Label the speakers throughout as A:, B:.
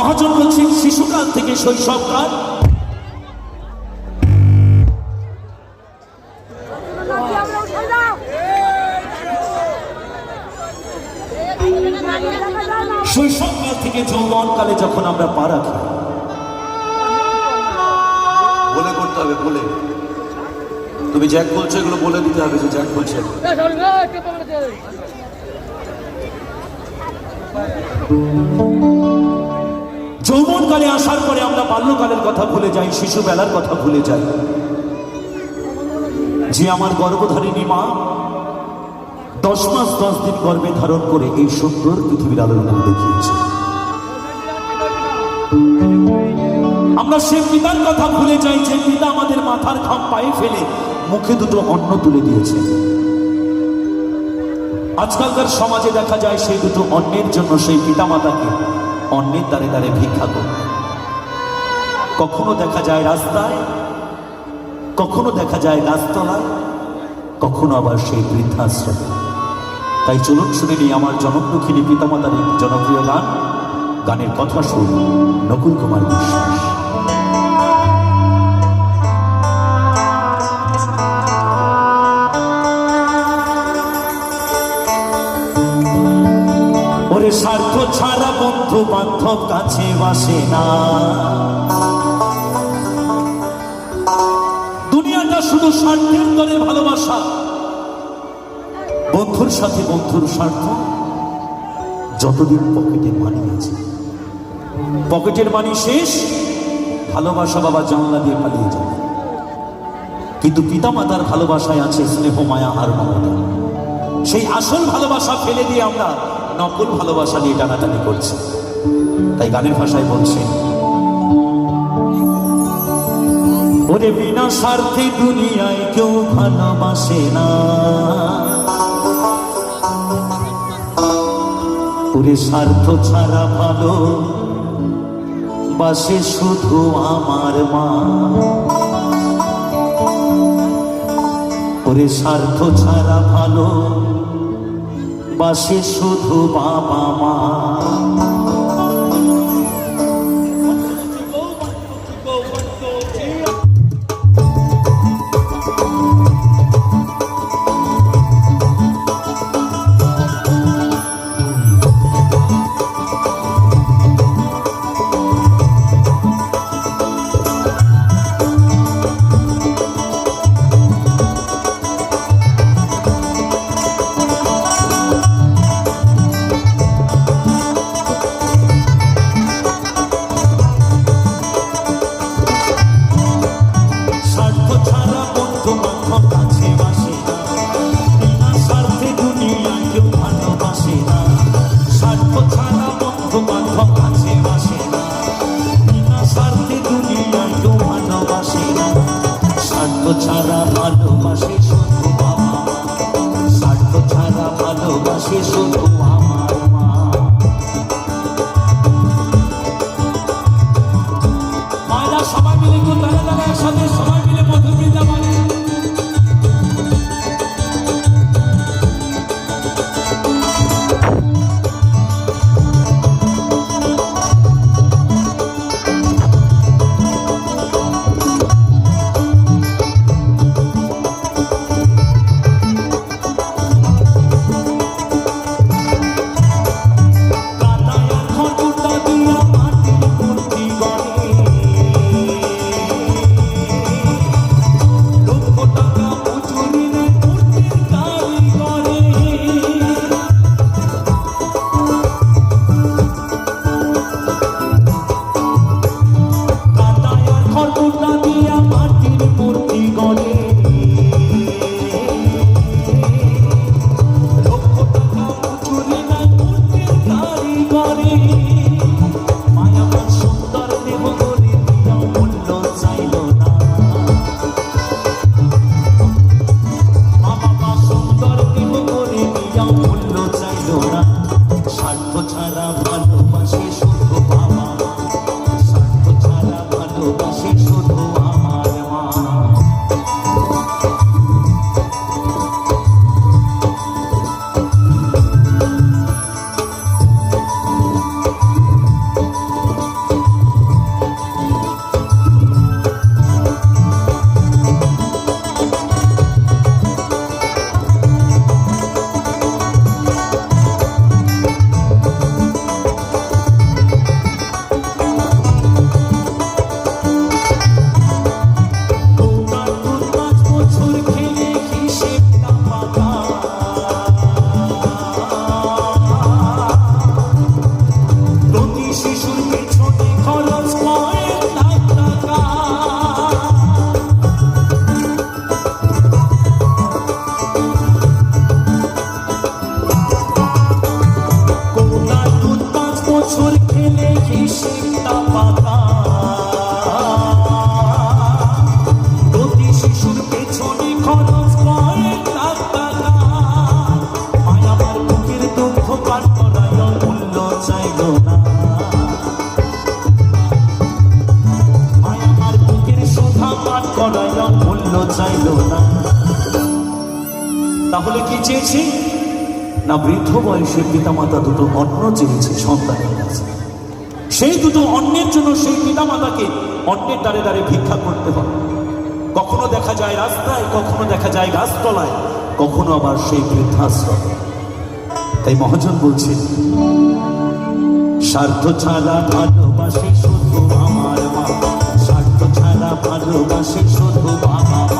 A: মহাজন বলছেন শিশুকাল থেকে শৈশবকাল শৈশবকাল থেকে যৌবনকালে যখন আমরা পা রাখি
B: বলে করতে হবে বলে তুমি জ্যাক বলছো এগুলো বলে দিতে হবে যে জ্যাক বলছে
A: যৌবনকালে আসার পরে আমরা বাল্যকালের কথা ভুলে যাই, শিশুবেলার কথা ভুলে যাই। যে আমার গর্ভধারিণী মা দশ মাস দশ দিন গর্ভে ধারণ করে এই সুন্দর পৃথিবীর আলোড়ন দেখিয়েছে। আমরা সে পিতার কথা ভুলে যাই, যে পিতা আমাদের মাথার খাম পায়ে ফেলে মুখে দুটো অন্ন তুলে দিয়েছে। আজকালকার সমাজে দেখা যায় সেই দুটো অন্নের জন্য সেই পিতামাতাকে অন্যের দ্বারে দ্বারে ভিক্ষা করবে। কখনো দেখা যায় রাস্তায়, কখনো দেখা যায় গাছতলায়, কখনো আবার সেই বৃদ্ধাশ্রমে। তাই চলুন শুনে নিই আমার জনপ্রখিনী পিতামাতার জনপ্রিয় গান। গানের কথা শুনুন নকুল কুমার বিশ্বাস। বন্ধু বান্ধব কাছে বাসে না। দুনিয়াটা শুধু স্বার্থের তরে ভালোবাসা। বন্ধুর সাথে বন্ধুর স্বার্থ যতদিন পকেটে মানি আছে। পকেটের মানি শেষ, ভালোবাসা বাবা জানলা দিয়ে পালিয়ে যাবে কিন্তু পিতা মাতার ভালোবাসায় আছে স্নেহ মায়া আর মমতা। সেই আসল ভালোবাসা ফেলে দিয়ে আমরা নকল ভালোবাসা নিয়ে টানাটানি করছে। তাই গানের ভাষায় বলছে, ওরে বিনা স্বার্থে দুনিয়ায় কেউ ভালোবাসে না। ওরে স্বার্থ ছাড়া ভালো বাসে শুধু আমার মা। ওরে স্বার্থ ছাড়া ভালো বাসে শুধু বাবা মা। শুধু না বৃদ্ধ বয়সে পিতামাতা দুটো অন্ন চেয়েছে, সন্তানের কাছে। সেই দুটো অন্যের জন্য সেই পিতামাতাকে অন্যের দ্বারে দ্বারে ভিক্ষা করতে হয় কখনো দেখা যায় রাস্তায়, কখনো দেখা যায় গাছতলায়, কখনো আবার সেই বৃদ্ধাশ্রম। তাই মহাজন বলছে স্বার্থ ছাড়া ভালোবাসে শুধু আমার মা স্বার্থ ছাড়া ভালোবাসে শুধু বাবা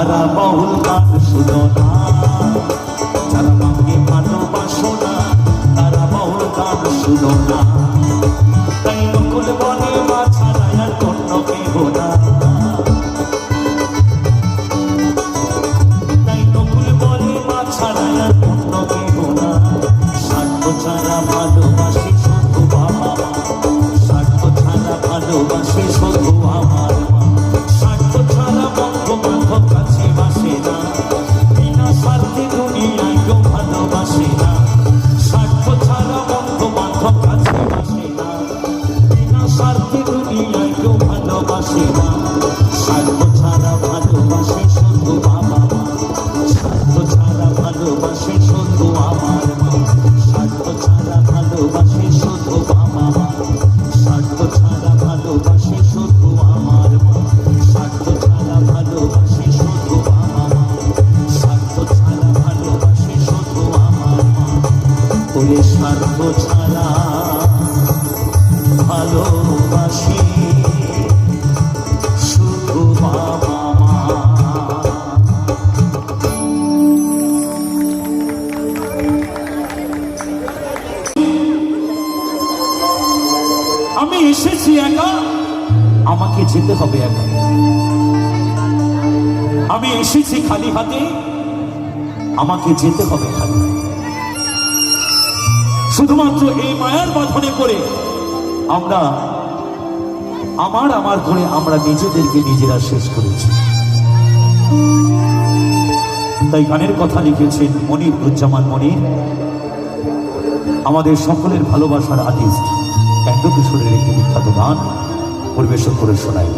A: তারা বহুল গান শুনো না যারা মাকে ভালোবাসো না তারা বহুল গান শুনো না তাই নকুল বনে মা যেতে হবে একা আমি এসেছি খালি হাতে, আমাকে যেতে হবে খালি শুধুমাত্র এই মায়ার বাঁধনে করে আমরা, আমার আমার করে আমরা নিজেদেরকে নিজেরা শেষ করেছি। তাই গানের কথা লিখেছেন মনির উজ্জামান মনির, আমাদের সকলের ভালোবাসার আর্টিস্ট এন্ড কিশোরের একটি বিখ্যাত গান। পরিবেশন করে শোনায়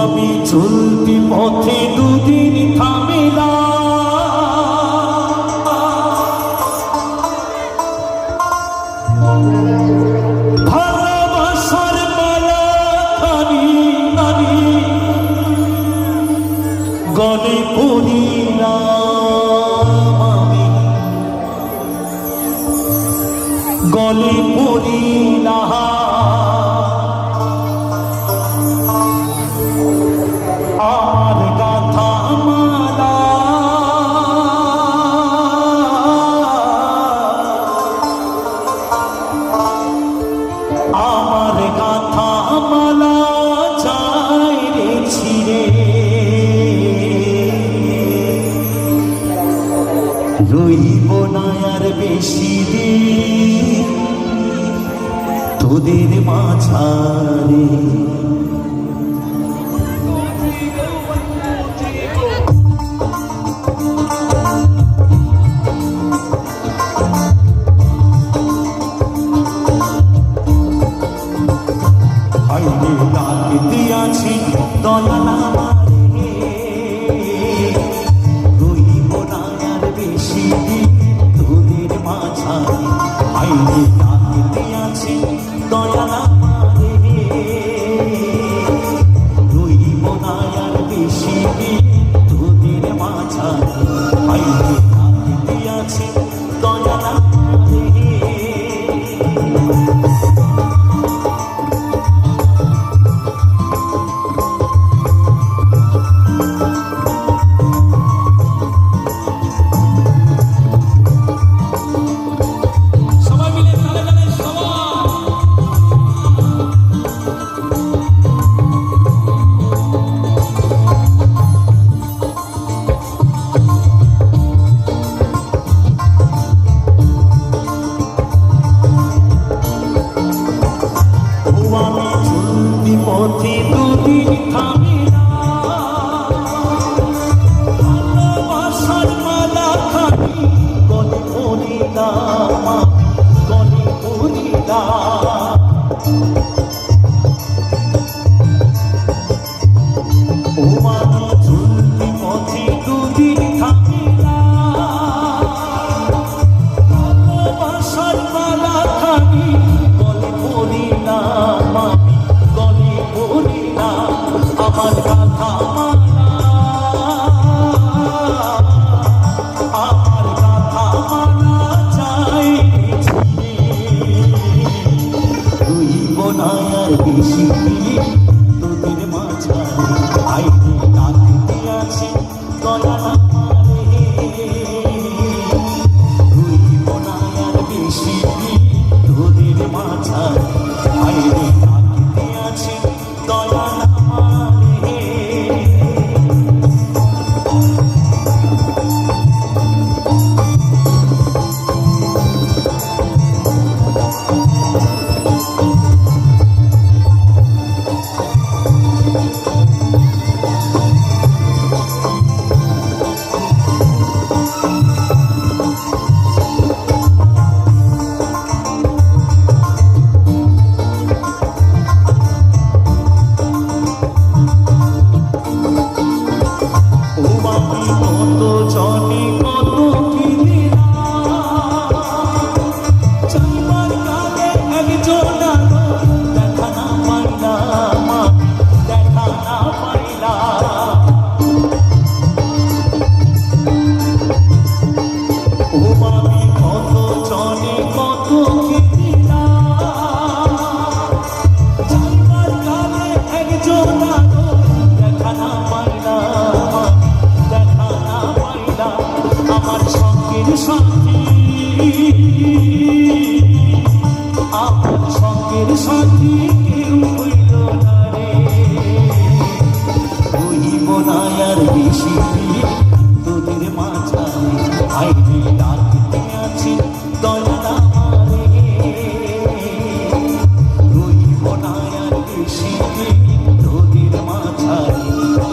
A: আমি চলতি পথে দুদিন থামিলা রইব না আর বেশি দিন। তোদের মাঝারে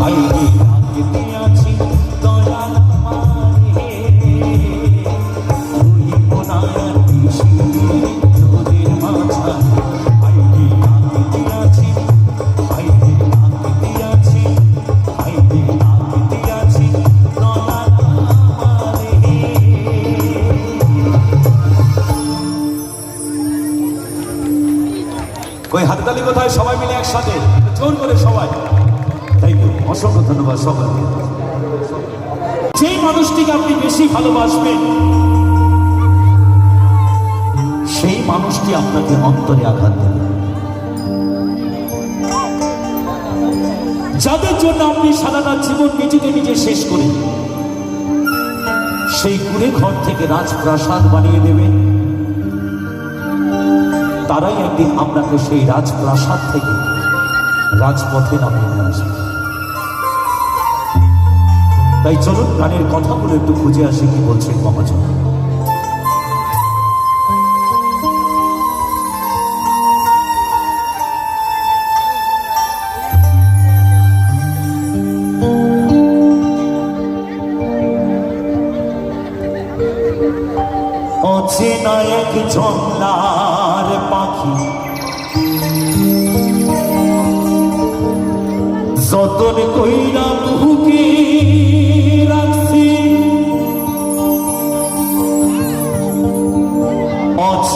A: বেশি দিন
B: সবাইকে
A: যেই মানুষটিকে আপনি বেশি ভালোবাসবেন, সেই মানুষটি আপনাকে অন্তরে আঘাত দেবে। যাদের জন্য আপনি সারাটা জীবন নিজেকে নিজে শেষ করে সেই কুড়ে ঘর থেকে রাজপ্রাসাদ বানিয়ে দেবে। তারাই একদিন আপনাকে সেই রাজপ্রাসাদ থেকে রাজপথে নামিয়ে নিয়ে আসবে। তাই চলুন গানের কথাগুলো একটু খুঁজে আসি কি বলছেন মহাজন।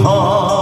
A: ঘর।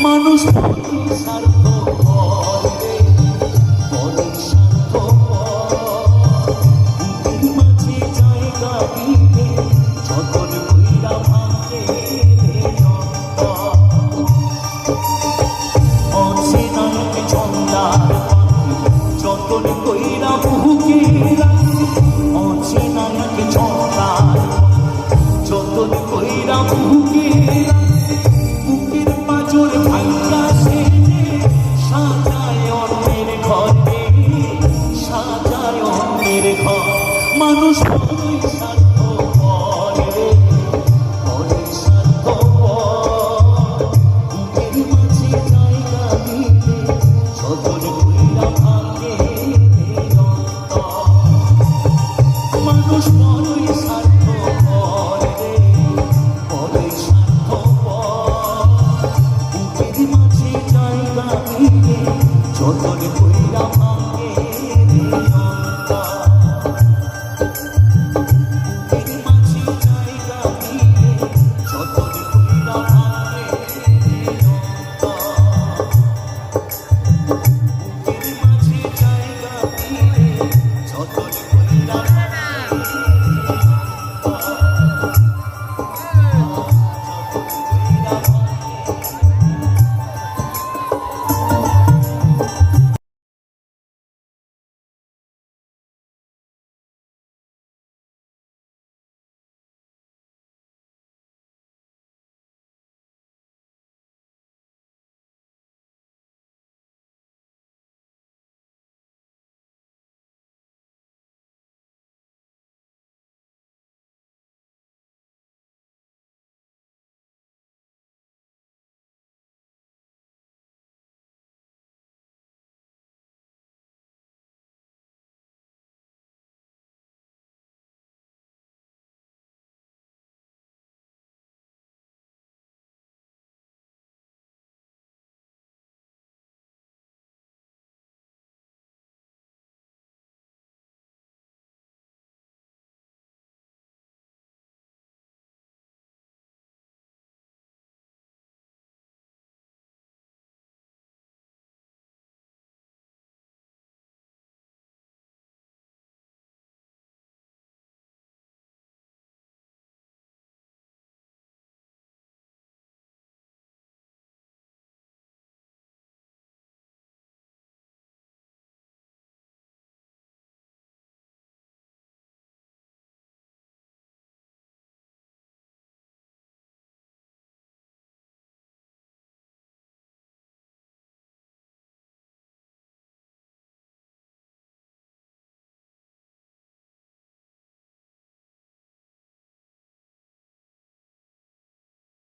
A: মানুষ মনে স্বার্থ